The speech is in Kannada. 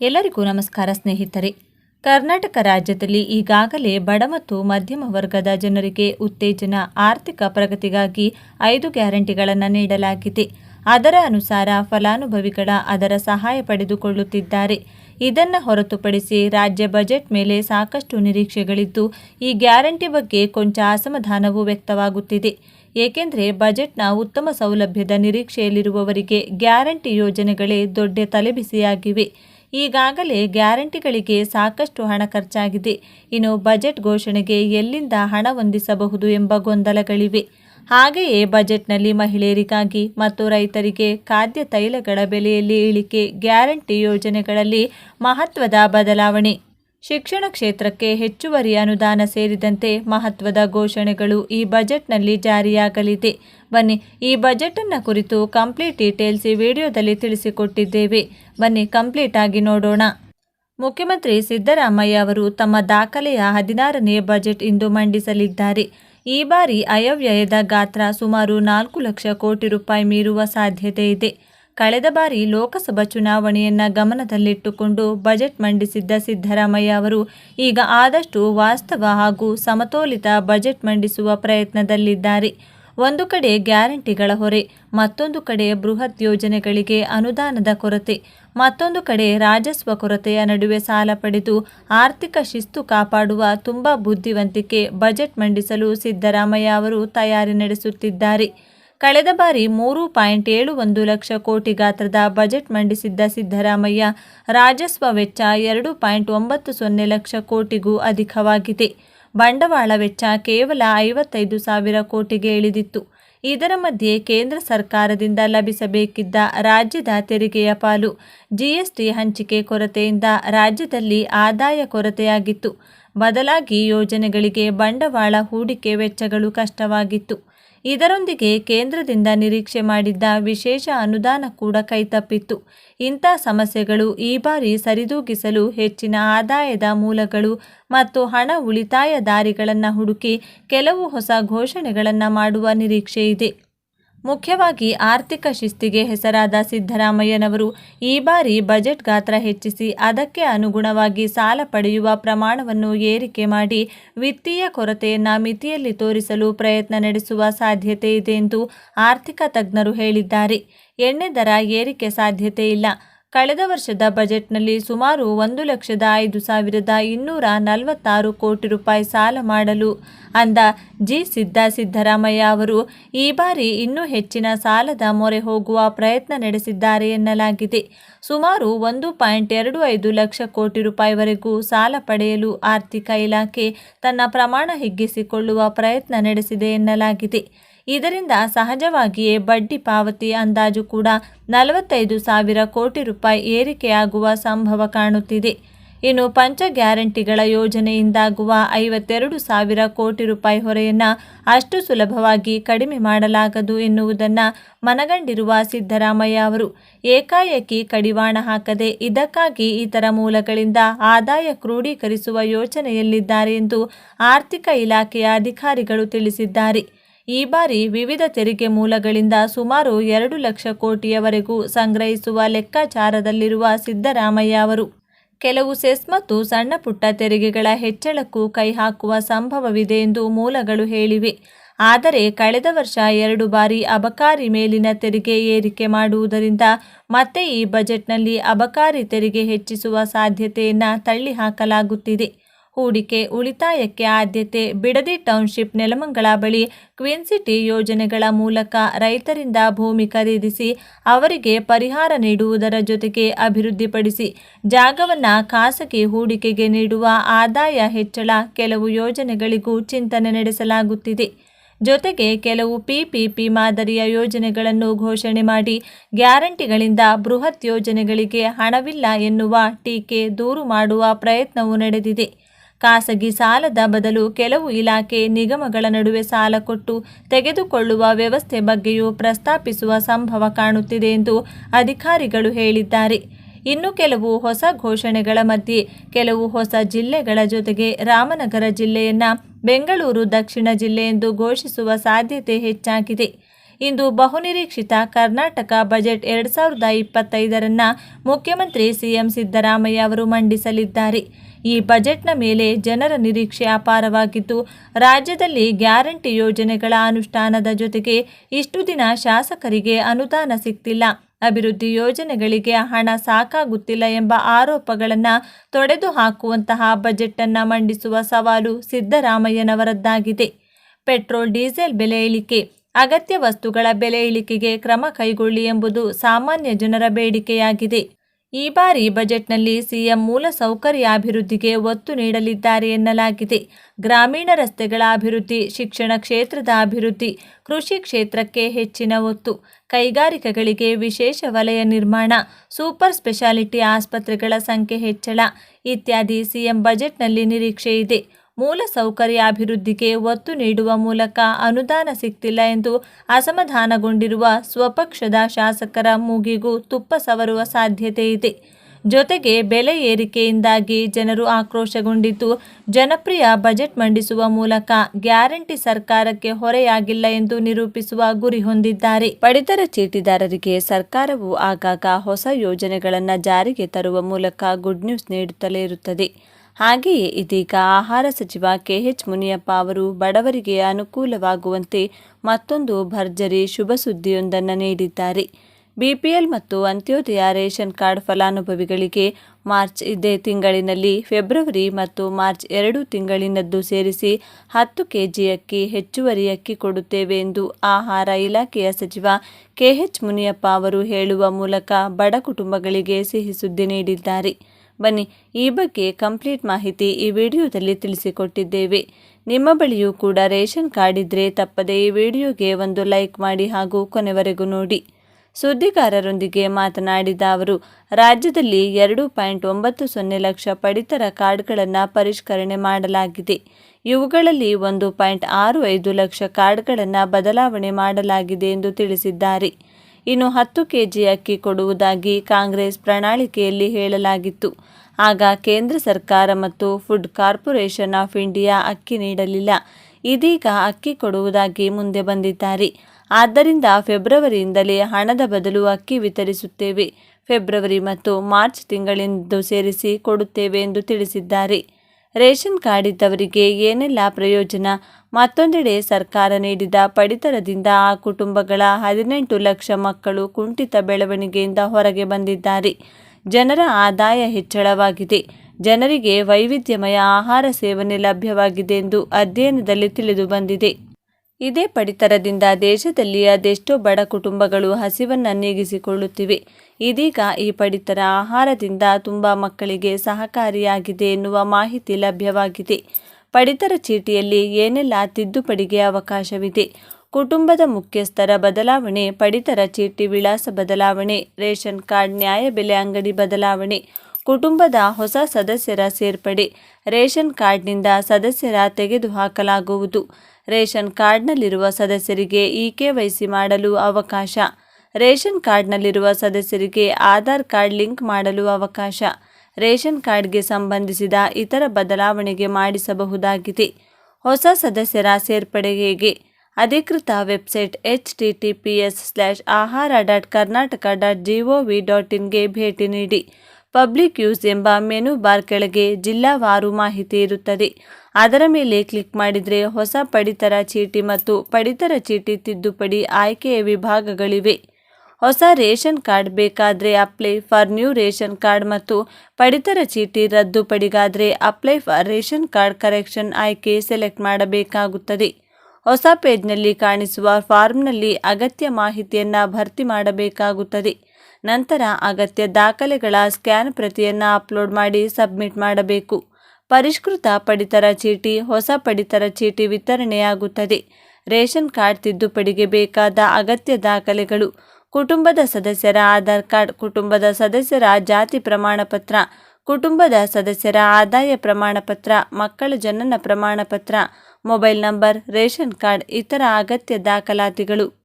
ಎಲ್ಲರಿಗೂ ನಮಸ್ಕಾರ ಸ್ನೇಹಿತರೆ. ಕರ್ನಾಟಕ ರಾಜ್ಯದಲ್ಲಿ ಈಗಾಗಲೇ ಬಡ ಮತ್ತು ಮಧ್ಯಮ ವರ್ಗದ ಜನರಿಗೆ ಉತ್ತೇಜನ, ಆರ್ಥಿಕ ಪ್ರಗತಿಗಾಗಿ ಐದು ಗ್ಯಾರಂಟಿಗಳನ್ನು ನೀಡಲಾಗಿದೆ. ಅದರ ಅನುಸಾರ ಫಲಾನುಭವಿಗಳ ಅದರ ಸಹಾಯ ಪಡೆದುಕೊಳ್ಳುತ್ತಿದ್ದಾರೆ. ಇದನ್ನು ಹೊರತುಪಡಿಸಿ ರಾಜ್ಯ ಬಜೆಟ್ ಮೇಲೆ ಸಾಕಷ್ಟು ನಿರೀಕ್ಷೆಗಳಿದ್ದು, ಈ ಗ್ಯಾರಂಟಿ ಬಗ್ಗೆ ಕೊಂಚ ಅಸಮಾಧಾನವೂ ವ್ಯಕ್ತವಾಗುತ್ತಿದೆ. ಏಕೆಂದರೆ ಬಜೆಟ್ನ ಉತ್ತಮ ಸೌಲಭ್ಯದ ನಿರೀಕ್ಷೆಯಲ್ಲಿರುವವರಿಗೆ ಗ್ಯಾರಂಟಿ ಯೋಜನೆಗಳೇ ದೊಡ್ಡ ತಲೆಬಿಸಿಯಾಗಿವೆ. ಈಗಾಗಲೇ ಗ್ಯಾರಂಟಿಗಳಿಗೆ ಸಾಕಷ್ಟು ಹಣ ಖರ್ಚಾಗಿದೆ. ಇನ್ನು ಬಜೆಟ್ ಘೋಷಣೆಗೆ ಎಲ್ಲಿಂದ ಹಣ ಹೊಂದಿಸಬಹುದು ಎಂಬ ಗೊಂದಲಗಳಿವೆ. ಹಾಗೆಯೇ ಬಜೆಟ್ನಲ್ಲಿ ಮಹಿಳೆಯರಿಗಾಗಿ ಮತ್ತು ರೈತರಿಗೆ ಖಾದ್ಯ ತೈಲಗಳ ಬೆಲೆಯಲ್ಲಿ ಇಳಿಕೆ, ಗ್ಯಾರಂಟಿ ಯೋಜನೆಗಳಲ್ಲಿ ಮಹತ್ವದ ಬದಲಾವಣೆ ಶಿಕ್ಷಣ ಕ್ಷೇತ್ರಕ್ಕೆ ಹೆಚ್ಚುವರಿ ಅನುದಾನ ಸೇರಿದಂತೆ ಮಹತ್ವದ ಘೋಷಣೆಗಳು ಈ ಬಜೆಟ್ನಲ್ಲಿ ಜಾರಿಯಾಗಲಿದೆ. ಬನ್ನಿ, ಈ ಬಜೆಟನ್ನು ಕುರಿತು ಕಂಪ್ಲೀಟ್ ಡೀಟೇಲ್ಸ್ ಈ ವಿಡಿಯೋದಲ್ಲಿ ತಿಳಿಸಿಕೊಟ್ಟಿದ್ದೇವೆ. ಬನ್ನಿ, ಕಂಪ್ಲೀಟ್ ಆಗಿ ನೋಡೋಣ. ಮುಖ್ಯಮಂತ್ರಿ ಸಿದ್ದರಾಮಯ್ಯ ಅವರು ತಮ್ಮ ದಾಖಲೆಯ ಹದಿನಾರನೇ ಬಜೆಟ್ ಇಂದು ಮಂಡಿಸಲಿದ್ದಾರೆ. ಈ ಬಾರಿ ಅಯವ್ಯಯದ ಗಾತ್ರ ಸುಮಾರು ನಾಲ್ಕು ಲಕ್ಷ ಕೋಟಿ ರೂಪಾಯಿ ಮೀರುವ ಸಾಧ್ಯತೆ ಇದೆ. ಕಳೆದ ಬಾರಿ ಲೋಕಸಭಾ ಚುನಾವಣೆಯನ್ನ ಗಮನದಲ್ಲಿಟ್ಟುಕೊಂಡು ಬಜೆಟ್ ಮಂಡಿಸಿದ್ದ ಸಿದ್ದರಾಮಯ್ಯ ಅವರು ಈಗ ಆದಷ್ಟು ವಾಸ್ತವ ಹಾಗೂ ಸಮತೋಲಿತ ಬಜೆಟ್ ಮಂಡಿಸುವ ಪ್ರಯತ್ನದಲ್ಲಿದ್ದಾರೆ. ಒಂದು ಕಡೆ ಗ್ಯಾರಂಟಿಗಳ ಹೊರೆ, ಮತ್ತೊಂದು ಕಡೆ ಬೃಹತ್ ಯೋಜನೆಗಳಿಗೆ ಅನುದಾನದ ಕೊರತೆ, ಮತ್ತೊಂದು ಕಡೆ ರಾಜಸ್ವ ಕೊರತೆಯ ನಡುವೆ ಸಾಲ ಪಡೆದು ಆರ್ಥಿಕ ಶಿಸ್ತು ಕಾಪಾಡುವ ತುಂಬ ಬುದ್ಧಿವಂತಿಕೆ ಬಜೆಟ್ ಮಂಡಿಸಲು ಸಿದ್ದರಾಮಯ್ಯ ಅವರು ತಯಾರಿ ನಡೆಸುತ್ತಿದ್ದಾರೆ. ಕಳೆದ ಬಾರಿ ಮೂರು ಪಾಯಿಂಟ್ ಏಳು ಒಂದು ಲಕ್ಷ ಕೋಟಿ ಗಾತ್ರದ ಬಜೆಟ್ ಮಂಡಿಸಿದ್ದ ಸಿದ್ದರಾಮಯ್ಯ ರಾಜಸ್ವ ವೆಚ್ಚ ಎರಡು ಪಾಯಿಂಟ್ ಒಂಬತ್ತು ಸೊನ್ನೆ ಲಕ್ಷ ಕೋಟಿಗೂ ಅಧಿಕವಾಗಿದೆ. ಬಂಡವಾಳ ವೆಚ್ಚ ಕೇವಲ ಐವತ್ತೈದು ಸಾವಿರ ಕೋಟಿಗೆ ಇಳಿದಿತ್ತು. ಇದರ ಮಧ್ಯೆ ಕೇಂದ್ರ ಸರ್ಕಾರದಿಂದ ಲಭಿಸಬೇಕಿದ್ದ ರಾಜ್ಯದ ತೆರಿಗೆಯ ಪಾಲು ಜಿಎಸ್ಟಿ ಹಂಚಿಕೆ ಕೊರತೆಯಿಂದ ರಾಜ್ಯದಲ್ಲಿ ಆದಾಯ ಕೊರತೆಯಾಗಿತ್ತು. ಬದಲಾಗಿ ಯೋಜನೆಗಳಿಗೆ ಬಂಡವಾಳ ಹೂಡಿಕೆ ವೆಚ್ಚಗಳು ಕಷ್ಟವಾಗಿತ್ತು. ಇದರೊಂದಿಗೆ ಕೇಂದ್ರದಿಂದ ನಿರೀಕ್ಷೆ ಮಾಡಿದ್ದ ವಿಶೇಷ ಅನುದಾನ ಕೂಡ ಕೈತಪ್ಪಿತ್ತು. ಇಂಥ ಸಮಸ್ಯೆಗಳು ಈ ಬಾರಿ ಸರಿದೂಗಿಸಲು ಹೆಚ್ಚಿನ ಆದಾಯದ ಮೂಲಗಳು ಮತ್ತು ಹಣ ಉಳಿತಾಯ ದಾರಿಗಳನ್ನು ಹುಡುಕಿ ಕೆಲವು ಹೊಸ ಘೋಷಣೆಗಳನ್ನು ಮಾಡುವ ನಿರೀಕ್ಷೆ ಇದೆ ಮುಖ್ಯವಾಗಿ ಆರ್ಥಿಕ ಶಿಸ್ತಿಗೆ ಹೆಸರಾದ ಸಿದ್ದರಾಮಯ್ಯನವರು ಈ ಬಾರಿ ಬಜೆಟ್ ಗಾತ್ರ ಹೆಚ್ಚಿಸಿ ಅದಕ್ಕೆ ಅನುಗುಣವಾಗಿ ಸಾಲ ಪಡೆಯುವ ಪ್ರಮಾಣವನ್ನು ಏರಿಕೆ ಮಾಡಿ ವಿತ್ತೀಯ ಕೊರತೆಯನ್ನು ಮಿತಿಯಲ್ಲಿ ತೋರಿಸಲು ಪ್ರಯತ್ನ ನಡೆಸುವ ಸಾಧ್ಯತೆ ಇದೆ ಎಂದು ಆರ್ಥಿಕ ತಜ್ಞರು ಹೇಳಿದ್ದಾರೆ. ಎಣ್ಣೆ ದರ ಏರಿಕೆ ಸಾಧ್ಯತೆ ಇಲ್ಲ. ಕಳೆದ ವರ್ಷದ ಬಜೆಟ್ನಲ್ಲಿ ಸುಮಾರು ಒಂದು ಲಕ್ಷದ ಐದು ಸಾವಿರದ ಇನ್ನೂರ ನಲವತ್ತಾರು ಕೋಟಿ ರೂಪಾಯಿ ಸಾಲ ಮಾಡಲು ಅಂದ ಜಿ ಸಿದ್ದ ಸಿದ್ದರಾಮಯ್ಯ ಅವರು, ಈ ಬಾರಿ ಇನ್ನೂ ಹೆಚ್ಚಿನ ಸಾಲದ ಮೊರೆ ಹೋಗುವ ಪ್ರಯತ್ನ ನಡೆಸಿದ್ದಾರೆ ಎನ್ನಲಾಗಿದೆ. ಸುಮಾರು ಒಂದು ಪಾಯಿಂಟ್ ಎರಡು ಐದು ಲಕ್ಷ ಕೋಟಿ ರೂಪಾಯಿವರೆಗೂ ಸಾಲ ಪಡೆಯಲು ಆರ್ಥಿಕ ಇಲಾಖೆ ತನ್ನ ಪ್ರಮಾಣ ಹಿಗ್ಗಿಸಿಕೊಳ್ಳುವ ಪ್ರಯತ್ನ ನಡೆಸಿದೆ ಎನ್ನಲಾಗಿದೆ. ಇದರಿಂದ ಸಹಜವಾಗಿಯೇ ಬಡ್ಡಿ ಪಾವತಿ ಅಂದಾಜು ಕೂಡ ನಲವತ್ತೈದು ಸಾವಿರ ಕೋಟಿ ರೂಪಾಯಿ ಏರಿಕೆಯಾಗುವ ಸಂಭವ ಕಾಣುತ್ತಿದೆ. ಇನ್ನು ಪಂಚ ಗ್ಯಾರಂಟಿಗಳ ಯೋಜನೆಯಿಂದಾಗುವ ಐವತ್ತೆರಡು ಸಾವಿರ ಕೋಟಿ ರೂಪಾಯಿ ಹೊರೆಯನ್ನು ಅಷ್ಟು ಸುಲಭವಾಗಿ ಕಡಿಮೆ ಮಾಡಲಾಗದು ಎನ್ನುವುದನ್ನು ಮನಗಂಡಿರುವ ಸಿದ್ದರಾಮಯ್ಯ ಅವರು. ಏಕಾಏಕಿ ಕಡಿವಾಣ ಹಾಕದೆ ಇದಕ್ಕಾಗಿ ಇತರ ಮೂಲಗಳಿಂದ ಆದಾಯ ಕ್ರೋಢೀಕರಿಸುವ ಯೋಚನೆಯಲ್ಲಿದ್ದಾರೆ ಎಂದು ಆರ್ಥಿಕ ಇಲಾಖೆಯ ಅಧಿಕಾರಿಗಳು ತಿಳಿಸಿದ್ದಾರೆ. ಈ ಬಾರಿ ವಿವಿಧ ತೆರಿಗೆ ಮೂಲಗಳಿಂದ ಸುಮಾರು ಎರಡು ಲಕ್ಷ ಕೋಟಿಯವರೆಗೂ ಸಂಗ್ರಹಿಸುವ ಲೆಕ್ಕಾಚಾರದಲ್ಲಿರುವ ಸಿದ್ದರಾಮಯ್ಯ ಅವರು. ಕೆಲವು ಸೆಸ್ ಮತ್ತು ಸಣ್ಣ ಪುಟ್ಟ ತೆರಿಗೆಗಳ ಹೆಚ್ಚಳಕ್ಕೂ ಕೈ ಹಾಕುವ ಸಂಭವವಿದೆ ಎಂದು ಮೂಲಗಳು ಹೇಳಿವೆ. ಆದರೆ ಕಳೆದ ವರ್ಷ ಎರಡು ಬಾರಿ ಅಬಕಾರಿ ಮೇಲಿನ ತೆರಿಗೆ ಏರಿಕೆ ಮಾಡುವುದರಿಂದ ಮತ್ತೆ ಈ ಬಜೆಟ್ನಲ್ಲಿ ಅಬಕಾರಿ ತೆರಿಗೆ ಹೆಚ್ಚಿಸುವ ಸಾಧ್ಯತೆಯನ್ನು ತಳ್ಳಿಹಾಕಲಾಗುತ್ತಿದೆ. ಹೂಡಿಕೆ ಉಳಿತಾಯಕ್ಕೆ ಆದ್ಯತೆ ಬಿಡದಿ ಟೌನ್ಶಿಪ್ ನೆಲಮಂಗಲ ಬಳಿ ಕ್ವೀನ್ ಸಿಟಿ ಯೋಜನೆಗಳ ಮೂಲಕ ರೈತರಿಂದ ಭೂಮಿ ಖರೀದಿಸಿ ಅವರಿಗೆ ಪರಿಹಾರ ನೀಡುವುದರ ಜೊತೆಗೆ ಅಭಿವೃದ್ಧಿಪಡಿಸಿ ಜಾಗವನ್ನು ಖಾಸಗಿ ಹೂಡಿಕೆಗೆ ನೀಡುವ ಆದಾಯ ಹೆಚ್ಚಳ ಕೆಲವು ಯೋಜನೆಗಳಿಗೂ ಚಿಂತನೆ ನಡೆಸಲಾಗುತ್ತಿದೆ. ಜೊತೆಗೆ ಕೆಲವು ಪಿಪಿಪಿ ಮಾದರಿಯ ಯೋಜನೆಗಳನ್ನು ಘೋಷಣೆ ಮಾಡಿ ಗ್ಯಾರಂಟಿಗಳಿಂದ ಬೃಹತ್ ಯೋಜನೆಗಳಿಗೆ ಹಣವಿಲ್ಲ ಎನ್ನುವ ಟೀಕೆ ದೂರು ಮಾಡುವ ಪ್ರಯತ್ನವೂ ನಡೆದಿದೆ. ಖಾಸಗಿ ಸಾಲದ ಬದಲು ಕೆಲವು ಇಲಾಖೆ ನಿಗಮಗಳ ನಡುವೆ ಸಾಲ ಕೊಟ್ಟು ತೆಗೆದುಕೊಳ್ಳುವ ವ್ಯವಸ್ಥೆ ಬಗ್ಗೆಯೂ ಪ್ರಸ್ತಾಪಿಸುವ ಸಂಭವ ಕಾಣುತ್ತಿದೆ ಎಂದು ಅಧಿಕಾರಿಗಳು ಹೇಳಿದ್ದಾರೆ. ಇನ್ನು ಕೆಲವು ಹೊಸ ಘೋಷಣೆಗಳ ಮಧ್ಯೆ ಕೆಲವು ಹೊಸ ಜಿಲ್ಲೆಗಳ ಜೊತೆಗೆ ರಾಮನಗರ ಜಿಲ್ಲೆಯನ್ನ ಬೆಂಗಳೂರು ದಕ್ಷಿಣ ಜಿಲ್ಲೆ ಎಂದು ಘೋಷಿಸುವ ಸಾಧ್ಯತೆ ಹೆಚ್ಚಾಗಿದೆ. ಇಂದು ಬಹುನಿರೀಕ್ಷಿತ ಕರ್ನಾಟಕ ಬಜೆಟ್ ಎರಡು ಸಾವಿರದ ಇಪ್ಪತ್ತೈದರನ್ನ ಮುಖ್ಯಮಂತ್ರಿ ಸಿಎಂ ಸಿದ್ದರಾಮಯ್ಯ ಅವರು ಮಂಡಿಸಲಿದ್ದಾರೆ. ಈ ಬಜೆಟ್ನ ಮೇಲೆ ಜನರ ನಿರೀಕ್ಷೆ ಅಪಾರವಾಗಿದ್ದು ರಾಜ್ಯದಲ್ಲಿ ಗ್ಯಾರಂಟಿ ಯೋಜನೆಗಳ ಅನುಷ್ಠಾನದ ಜೊತೆಗೆ ಇಷ್ಟು ದಿನ ಶಾಸಕರಿಗೆ ಅನುದಾನ ಸಿಗ್ತಿಲ್ಲ. ಅಭಿವೃದ್ಧಿ ಯೋಜನೆಗಳಿಗೆ ಹಣ ಸಾಕಾಗುತ್ತಿಲ್ಲ ಎಂಬ ಆರೋಪಗಳನ್ನು ತೊಡೆದು ಹಾಕುವಂತಹ ಬಜೆಟ್ ಅನ್ನ ಮಂಡಿಸುವ ಸವಾಲು ಸಿದ್ದರಾಮಯ್ಯನವರದ್ದಾಗಿದೆ. ಪೆಟ್ರೋಲ್, ಡೀಸೆಲ್ ಬೆಲೆ ಇಳಿಕೆ, ಅಗತ್ಯ ವಸ್ತುಗಳ ಬೆಲೆ ಇಳಿಕೆಗೆ ಕ್ರಮ ಕೈಗೊಳ್ಳಿ ಎಂಬುದು ಸಾಮಾನ್ಯ ಜನರ ಬೇಡಿಕೆಯಾಗಿದೆ. ಈ ಬಾರಿ ಬಜೆಟ್ನಲ್ಲಿ ಸಿಎಂ ಮೂಲ ಸೌಕರ್ಯ ಅಭಿವೃದ್ಧಿಗೆ ಒತ್ತು ನೀಡಲಿದ್ದಾರೆ ಎನ್ನಲಾಗಿದೆ. ಗ್ರಾಮೀಣ ರಸ್ತೆಗಳ ಅಭಿವೃದ್ಧಿ, ಶಿಕ್ಷಣ ಕ್ಷೇತ್ರದ ಅಭಿವೃದ್ಧಿ, ಕೃಷಿ ಕ್ಷೇತ್ರಕ್ಕೆ ಹೆಚ್ಚಿನ ಒತ್ತು. ಕೈಗಾರಿಕೆಗಳಿಗೆ ವಿಶೇಷ ವಲಯ ನಿರ್ಮಾಣ, ಸೂಪರ್ ಸ್ಪೆಷಾಲಿಟಿ ಆಸ್ಪತ್ರೆಗಳ ಸಂಖ್ಯೆ ಹೆಚ್ಚಳ ಇತ್ಯಾದಿ ಸಿಎಂ ಬಜೆಟ್ನಲ್ಲಿ ನಿರೀಕ್ಷೆ ಇದೆ. ಮೂಲ ಸೌಕರ್ಯ ಅಭಿವೃದ್ಧಿಗೆ ಒತ್ತು ನೀಡುವ ಮೂಲಕ ಅನುದಾನ ಸಿಕ್ತಿಲ್ಲ ಎಂದು ಅಸಮಾಧಾನಗೊಂಡಿರುವ ಸ್ವಪಕ್ಷದ ಶಾಸಕರ ಮೂಗಿಗೂ ತುಪ್ಪ ಸವರುವ ಸಾಧ್ಯತೆ ಇದೆ. ಜೊತೆಗೆ ಬೆಲೆ ಏರಿಕೆಯಿಂದಾಗಿ ಜನರು ಆಕ್ರೋಶಗೊಂಡಿದ್ದು, ಜನಪ್ರಿಯ ಬಜೆಟ್ ಮಂಡಿಸುವ ಮೂಲಕ ಗ್ಯಾರಂಟಿ ಸರ್ಕಾರಕ್ಕೆ ಹೊರೆಯಾಗಿಲ್ಲ ಎಂದು ನಿರೂಪಿಸುವ ಗುರಿ ಹೊಂದಿದ್ದಾರೆ. ಪಡಿತರ ಚೀಟಿದಾರರಿಗೆ ಸರ್ಕಾರವು ಆಗಾಗ ಹೊಸ ಯೋಜನೆಗಳನ್ನು ಜಾರಿಗೆ ತರುವ ಮೂಲಕ ಗುಡ್ ನ್ಯೂಸ್ ನೀಡುತ್ತಲೇ ಇರುತ್ತದೆ. ಹಾಗೆಯೇ ಇದೀಗ ಆಹಾರ ಸಚಿವ ಕೆಎಚ್ ಮುನಿಯಪ್ಪ ಅವರು ಬಡವರಿಗೆ ಅನುಕೂಲವಾಗುವಂತೆ ಮತ್ತೊಂದು ಭರ್ಜರಿ ಶುಭ ಸುದ್ದಿಯೊಂದನ್ನು ನೀಡಿದ್ದಾರೆ. ಬಿಪಿಎಲ್ ಮತ್ತು ಅಂತ್ಯೋದಯ ರೇಷನ್ ಕಾರ್ಡ್ ಫಲಾನುಭವಿಗಳಿಗೆ ಮಾರ್ಚ್ ಇದೇ ತಿಂಗಳಿನಲ್ಲಿ ಫೆಬ್ರವರಿ ಮತ್ತು ಮಾರ್ಚ್ ಎರಡು ತಿಂಗಳಿನದ್ದು ಸೇರಿಸಿ ಹತ್ತು ಕೆಜಿ ಅಕ್ಕಿ ಹೆಚ್ಚುವರಿ ಅಕ್ಕಿ ಕೊಡುತ್ತೇವೆ ಎಂದು ಆಹಾರ ಇಲಾಖೆಯ ಸಚಿವ ಕೆಎಚ್ ಮುನಿಯಪ್ಪ ಅವರು ಹೇಳುವ ಮೂಲಕ ಬಡ ಕುಟುಂಬಗಳಿಗೆ ಸಿಹಿ ಸುದ್ದಿ ನೀಡಿದ್ದಾರೆ. ಬನ್ನಿ, ಈ ಬಗ್ಗೆ ಕಂಪ್ಲೀಟ್ ಮಾಹಿತಿ ಈ ವಿಡಿಯೋದಲ್ಲಿ ತಿಳಿಸಿಕೊಟ್ಟಿದ್ದೇವೆ. ನಿಮ್ಮ ಬಳಿಯೂ ಕೂಡ ರೇಷನ್ ಕಾರ್ಡ್ ಇದ್ದರೆ ತಪ್ಪದೆ ಈ ವಿಡಿಯೋಗೆ ಒಂದು ಲೈಕ್ ಮಾಡಿ ಹಾಗೂ ಕೊನೆವರೆಗೂ ನೋಡಿ. ಸುದ್ದಿಗಾರರೊಂದಿಗೆ ಮಾತನಾಡಿದ ಅವರು, ರಾಜ್ಯದಲ್ಲಿ ಎರಡು ಪಾಯಿಂಟ್ ಒಂಬತ್ತು ಸೊನ್ನೆ ಲಕ್ಷ ಪಡಿತರ ಕಾರ್ಡ್ಗಳನ್ನು ಪರಿಷ್ಕರಣೆ ಮಾಡಲಾಗಿದೆ. ಇವುಗಳಲ್ಲಿ ಒಂದು ಪಾಯಿಂಟ್ ಆರು ಐದು ಲಕ್ಷ ಕಾರ್ಡ್ಗಳನ್ನು ಬದಲಾವಣೆ ಮಾಡಲಾಗಿದೆ ಎಂದು ತಿಳಿಸಿದ್ದಾರೆ. ಇನ್ನು ಹತ್ತು ಕೆಜಿ ಅಕ್ಕಿ ಕೊಡುವುದಾಗಿ ಕಾಂಗ್ರೆಸ್ ಪ್ರಣಾಳಿಕೆಯಲ್ಲಿ ಹೇಳಲಾಗಿತ್ತು. ಆಗ ಕೇಂದ್ರ ಸರ್ಕಾರ ಮತ್ತು ಫುಡ್ ಕಾರ್ಪೊರೇಷನ್ ಆಫ್ ಇಂಡಿಯಾ ಅಕ್ಕಿ ನೀಡಲಿಲ್ಲ. ಇದೀಗ ಅಕ್ಕಿ ಕೊಡುವುದಾಗಿ ಮುಂದೆ ಬಂದಿದ್ದಾರೆ. ಆದ್ದರಿಂದ ಫೆಬ್ರವರಿಯಿಂದಲೇ ಹಣದ ಬದಲು ಅಕ್ಕಿ ವಿತರಿಸುತ್ತೇವೆ. ಫೆಬ್ರವರಿ ಮತ್ತು ಮಾರ್ಚ್ ತಿಂಗಳಿಂದು ಸೇರಿಸಿ ಕೊಡುತ್ತೇವೆ ಎಂದು ತಿಳಿಸಿದ್ದಾರೆ. ರೇಷನ್ ಕಾರ್ಡ್ ಇದ್ದವರಿಗೆ ಏನೆಲ್ಲ ಪ್ರಯೋಜನ? ಮತ್ತೊಂದೆಡೆ ಸರ್ಕಾರ ನೀಡಿದ ಪಡಿತರದಿಂದ ಆ ಕುಟುಂಬಗಳ ಹದಿನೆಂಟು ಲಕ್ಷ ಮಕ್ಕಳು ಕುಂಠಿತ ಬೆಳವಣಿಗೆಯಿಂದ ಹೊರಗೆ ಬಂದಿದ್ದಾರೆ. ಜನರ ಆದಾಯ ಹೆಚ್ಚಳವಾಗಿದೆ. ಜನರಿಗೆ ವೈವಿಧ್ಯಮಯ ಆಹಾರ ಸೇವನೆ ಲಭ್ಯವಾಗಿದೆ ಎಂದು ಅಧ್ಯಯನದಲ್ಲಿ ತಿಳಿದು ಬಂದಿದೆ. ಇದೇ ಪಡಿತರದಿಂದ ದೇಶದಲ್ಲಿ ಅದೆಷ್ಟೋ ಬಡ ಕುಟುಂಬಗಳು ಹಸಿವನ್ನು ನೀಗಿಸಿಕೊಳ್ಳುತ್ತಿವೆ. ಇದೀಗ ಈ ಪಡಿತರ ಆಹಾರದಿಂದ ತುಂಬ ಮಕ್ಕಳಿಗೆ ಸಹಕಾರಿಯಾಗಿದೆ ಎನ್ನುವ ಮಾಹಿತಿ ಲಭ್ಯವಾಗಿದೆ. ಪಡಿತರ ಚೀಟಿಯಲ್ಲಿ ಏನೆಲ್ಲ ತಿದ್ದುಪಡಿಗೆ ಅವಕಾಶವಿದೆ? ಕುಟುಂಬದ ಮುಖ್ಯಸ್ಥರ ಬದಲಾವಣೆ, ಪಡಿತರ ಚೀಟಿ ವಿಳಾಸ ಬದಲಾವಣೆ, ರೇಷನ್ ಕಾರ್ಡ್ ನ್ಯಾಯಬೆಲೆ ಅಂಗಡಿ ಬದಲಾವಣೆ, ಕುಟುಂಬದ ಹೊಸ ಸದಸ್ಯರ ಸೇರ್ಪಡೆ, ರೇಷನ್ ಕಾರ್ಡ್ನಿಂದ ಸದಸ್ಯರ ತೆಗೆದುಹಾಕಲಾಗುವುದು. ರೇಷನ್ ಕಾರ್ಡ್ನಲ್ಲಿರುವ ಸದಸ್ಯರಿಗೆ ಇ ಕೆವೈಸಿ ಮಾಡಲು ಅವಕಾಶ. ರೇಷನ್ ಕಾರ್ಡ್ನಲ್ಲಿರುವ ಸದಸ್ಯರಿಗೆ ಆಧಾರ್ ಕಾರ್ಡ್ ಲಿಂಕ್ ಮಾಡಲು ಅವಕಾಶ. ರೇಷನ್ ಕಾರ್ಡ್ಗೆ ಸಂಬಂಧಿಸಿದ ಇತರ ಬದಲಾವಣೆಗೆ ಮಾಡಿಸಬಹುದಾಗಿದೆ. ಹೊಸ ಸದಸ್ಯರ ಸೇರ್ಪಡೆ ಹೇಗೆ ಅಧಿಕೃತ website H T T P S slash ahara dot Karnataka dot G dot ಇನ್ಗೆ ಭೇಟಿ ನೀಡಿ. ಪಬ್ಲಿಕ್ ಯೂಸ್ ಎಂಬ ಮೆನು ಬಾರ್ ಕೆಳಗೆ ಜಿಲ್ಲಾವಾರು ಮಾಹಿತಿ ಇರುತ್ತದೆ. ಅದರ ಮೇಲೆ ಕ್ಲಿಕ್ ಮಾಡಿದರೆ ಹೊಸ ಪಡಿತರ ಚೀಟಿ ಮತ್ತು ಪಡಿತರ ಚೀಟಿ ತಿದ್ದುಪಡಿ ಆಯ್ಕೆಯ ವಿಭಾಗಗಳಿವೆ. ಹೊಸ ರೇಷನ್ ಕಾರ್ಡ್ ಬೇಕಾದರೆ apply for new ration card ಮತ್ತು ಪಡಿತರ ಚೀಟಿ ರದ್ದುಪಡಿಗಾದರೆ apply for ration card correction ಆಯ್ಕೆ ಸೆಲೆಕ್ಟ್ ಮಾಡಬೇಕಾಗುತ್ತದೆ. ಹೊಸ ಪೇಜ್ನಲ್ಲಿ ಕಾಣಿಸುವ ಫಾರ್ಮ್ನಲ್ಲಿ ಅಗತ್ಯ ಮಾಹಿತಿಯನ್ನು ಭರ್ತಿ ಮಾಡಬೇಕಾಗುತ್ತದೆ. ನಂತರ ಅಗತ್ಯ ದಾಖಲೆಗಳ ಸ್ಕ್ಯಾನ್ ಪ್ರತಿಯನ್ನು ಅಪ್ಲೋಡ್ ಮಾಡಿ ಸಬ್ಮಿಟ್ ಮಾಡಬೇಕು. ಪರಿಷ್ಕೃತ ಪಡಿತರ ಚೀಟಿ, ಹೊಸ ಪಡಿತರ ಚೀಟಿ ವಿತರಣೆಯಾಗುತ್ತದೆ. ರೇಷನ್ ಕಾರ್ಡ್ ತಿದ್ದುಪಡಿಗೆ ಬೇಕಾದ ಅಗತ್ಯ ದಾಖಲೆಗಳು. ಕುಟುಂಬದ ಸದಸ್ಯರ ಆಧಾರ್ ಕಾರ್ಡ್, ಕುಟುಂಬದ ಸದಸ್ಯರ ಜಾತಿ ಪ್ರಮಾಣ ಪತ್ರ ಕುಟುಂಬದ ಸದಸ್ಯರ ಆದಾಯ ಪ್ರಮಾಣ ಪತ್ರ ಮಕ್ಕಳ ಜನನ ಪ್ರಮಾಣ ಪತ್ರ ಮೊಬೈಲ್ ನಂಬರ್, ರೇಷನ್ ಕಾರ್ಡ್, ಇತರ ಅಗತ್ಯ ದಾಖಲಾತಿಗಳು.